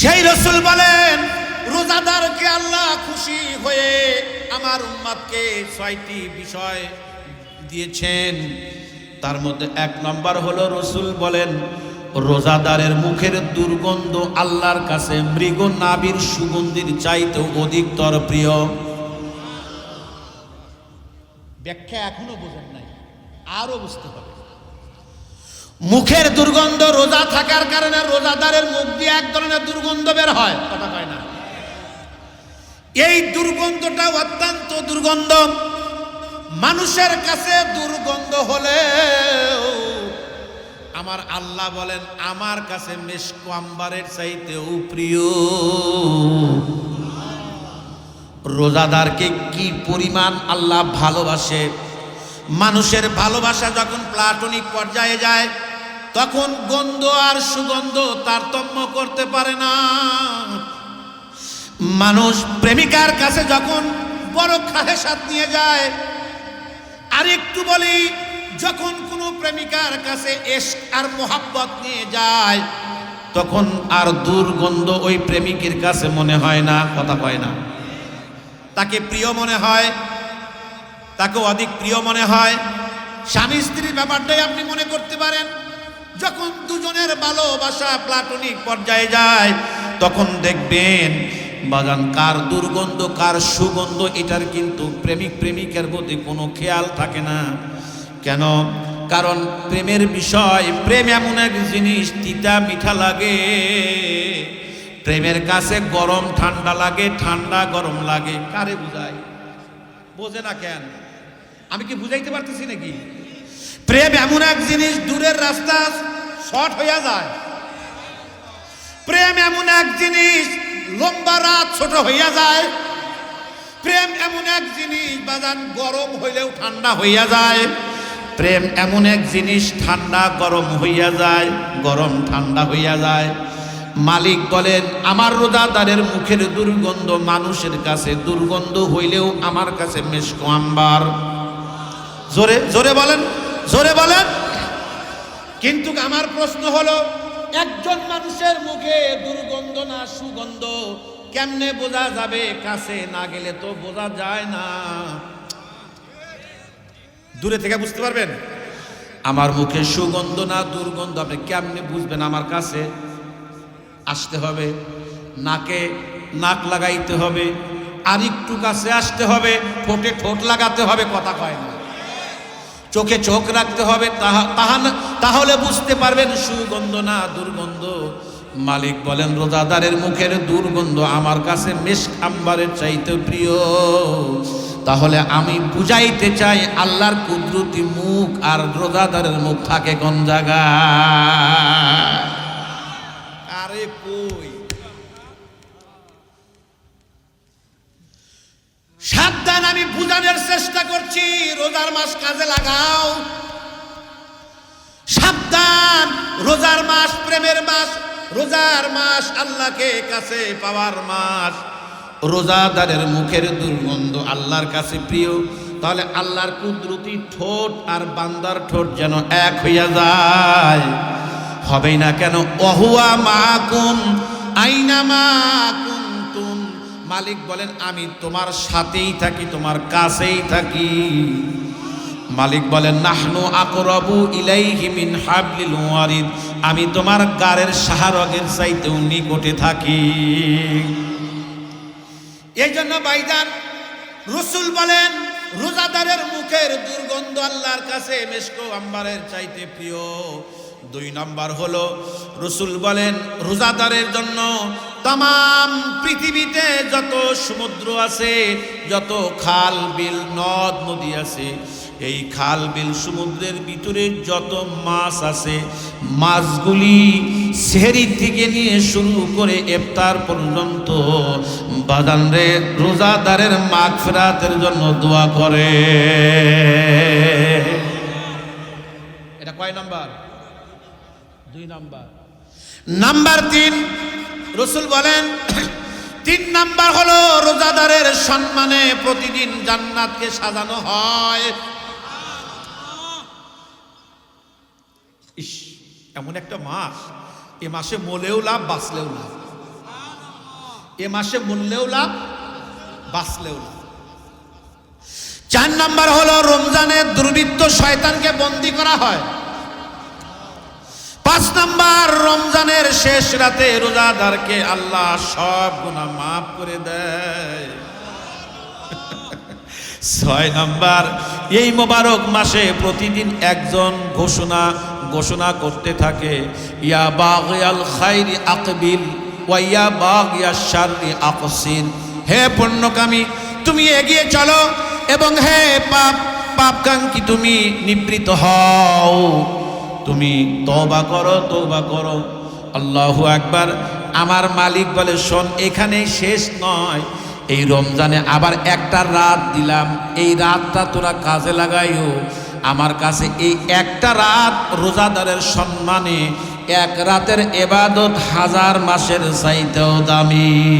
সেই রসুল বলেন, রোজাদারকে আল্লাহ খুশি হয়ে আমার উম্মাদকে ছয়টি বিষয় দিয়েছেন। তার মধ্যে এক নম্বর হলো রসুল বলেন, রোজাদারের মুখের দুর্গন্ধ আল্লাহর কাছে মৃগ নাবির সুগন্ধির চাইতেও অধিকতর প্রিয়। ব্যাখ্যা এখনও বোঝেন নাই আরও বুঝতে হবে। মুখের দুর্গন্ধ রোজা থাকার কারণে রোজাদারের মুখ দিয়ে এক ধরনের দুর্গন্ধ বের হয়, কথা কয় না। এই দুর্গন্ধটা অত্যন্ত দুর্গন্ধ। মানুষের কাছে দুর্গন্ধ হলে আমার আল্লাহ বলেন, আমার কাছে মেশকো আম্বারের চাইতেও প্রিয়। রোজাদারকে কি পরিমাণ আল্লাহ ভালোবাসে? মানুষের ভালোবাসা যখন প্লাটনিক পর্যায়ে যায় তখন গন্ধ আর সুগন্ধ তারতম্য করতে পারে না। মানুষ প্রেমিকার কাছে যখন বড় খাহেসাত নিয়ে যায়, আর একটু বলি, যখন কোনো প্রেমিকার কাছে এস আর মোহাব্বত নিয়ে যায়, তখন আর দুর্গন্ধ ওই প্রেমিকের কাছে মনে হয় না, কথা কয় না। তাকে প্রিয় মনে হয়, তাকে অধিক প্রিয় মনে হয়। স্বামী স্ত্রীর ব্যাপারটাই আপনি মনে করতে পারেন। যখন দুজনের ভালোবাসা প্লাটনিক পর্যায়ে যায়, তখন দেখবেন বাগান কার দুর্গন্ধ, কার সুগন্ধ, এটার কিন্তু প্রেমিক প্রেমিকের প্রতি কোনো খেয়াল থাকে না। কেন? কারণ প্রেমের বিষয়, প্রেম এমন এক জিনিস, তিতা মিঠা লাগে। প্রেমের কাছে গরম ঠান্ডা লাগে, ঠান্ডা গরম লাগে। কারে বুঝায়? বোঝে না কেন? আমি কি বুঝাইতে পারতেছি নাকি? প্রেম এমন এক জিনিস, দূরের রাস্তা শর্ট হইয়া যায়। প্রেম এমন এক জিনিস, লম্বা রাত ছোট হইয়া যায়। প্রেম এমন এক জিনিস, বাজান গরম হইলেও ঠান্ডা হইয়া যায়। প্রেম এমন এক জিনিস, ঠান্ডা গরম হইয়া যায়, গরম ঠান্ডা হইয়া যায়। মালিক বলেন, আমার রোজাদারের মুখের দুর্গন্ধ মানুষের কাছে, দুর্গন্ধ হইলেও আমার কাছে মেশকো আম্বার। জোরে জোরে বলেন জোরে বলেন। কিন্তু আমার প্রশ্ন হলো একজন মানুষের মুখে দুর্গন্ধ না সুগন্ধ কেমনে বোঝা যাবে? কাছে না গেলে তো বোঝা যায় না। দূরে থেকে বুঝতে পারবেন? আমার মুখে সুগন্ধ না দুর্গন্ধ আপনি কেমনে বুঝবেন আমার কাছে? আসতে হবে নাকে নাক লাগাইতে হবে আর একটু কাছে আসতে হবে ঠোঁটে ঠোঁট লাগাতে হবে কথা কয় না। চোখে চোখ রাখতে হবে, তাহা তাহা- তাহলে বুঝতে পারবেন সুগন্ধ না দুর্গন্ধ। মালিক বলেন, রোজাদারের মুখের দুর্গন্ধ আমার কাছে মেশ আম্বারের চাইতে প্রিয়। তাহলে আমি বুঝাইতে চাই, আল্লাহর কুদরতি মুখ আর রোজাদারের মুখ থাকে কোন জায়গায় আরে কই সাবধান আমি বুঝানোর চেষ্টা করছি রোজার মাস কাজে লাগাও। সাবধান, রোজার মাস, প্রেমের মাস, রোজার মাস, আল্লাহকে কাছে পাওয়ার মাস। রোজাদারের মুখের দুর্গন্ধ আল্লাহর কাছে প্রিয়, তাহলে আল্লাহর কুদরতি ঠোঁট আর বান্দার ঠোঁট যেন এক হইয়া যায়। হবেই না কেন? অহুয়া মাকুম আইনা মাকুম মালিক বলেন, আমি তোমার সাথেই থাকি, তোমার কাছেই থাকি। মালিক বলেন, নাহনু আকরাবু ইলাইহি মিন হাবলিল ওয়ারিদ। আমি তোমার গারের সাহারগের চাইতেও নিকটে থাকি। এই জন্য বাইদান রসুল বলেন, রোজাদারের মুখের দুর্গন্ধ আল্লাহর কাছে মেশকো আম্বারের চাইতে প্রিয়। দুই নম্বর হলো, রসুল বলেন, রোজাদারের জন্য তাম পৃথিবীতে যত সমুদ্র আছে, যত খাল, বিল, নদ, নদী আছে এই খাল, বিল, সমুদ্রের ভিতরে যত মাছ আছে, মাছগুলি সেহরি থেকে নিয়ে শুরু করে ইফতার পর্যন্ত বাদান রে রোজাদারের মাগ ফেরাতের জন্য দোয়া করে। এটা কয় নাম্বার? দুই নাম্বার। নাম্বার তিন, রসুল বলেন, তিন নাম্বার হলো রোজাদারের সম্মানে প্রতিদিন জান্নাতকে সাজানো হয়। ইস, এমন একটা মাস। এ মাসে মলেও লাভ, বাঁচলেও লাভ। এ মাসে মূল্যেও লাভ, বাঁচলেও লাভ। চার নাম্বার হলো রমজানের দুর্বৃত্ত শয়তানকে বন্দি করা হয়। পাঁচ নাম্বার, রমজানের শেষ রাতে রোজাদারকে আল্লাহ সব গুণা মাফ করে দেয়। ছয় নাম্বার, এই মোবারক মাসে প্রতিদিন একজন ঘোষণা ঘোষণা করতে থাকে, ইয়া বাগিয়াল খাইরি আকবিল ওয়া ইয়া বাগিয়া শাররি আকসিন। হে পণ্যকামী, তুমি এগিয়ে চলো এবং হে পাপ, পাপকাঙ্ক্ষী তুমি নিবৃত হও। তুমি তওবা করো তওবা করো। আল্লাহু আকবার। আমার মালিক বলে, শোন, এখানেই শেষ নয়। এই রমজানে আবার একটা রাত দিলাম। এই রাতটা তোরা কাজে লাগাইও। আমার কাছে এই একটা রাত রোজাদারের সম্মানে, এক রাতের এবাদত হাজার মাসের চাইতেও দামি।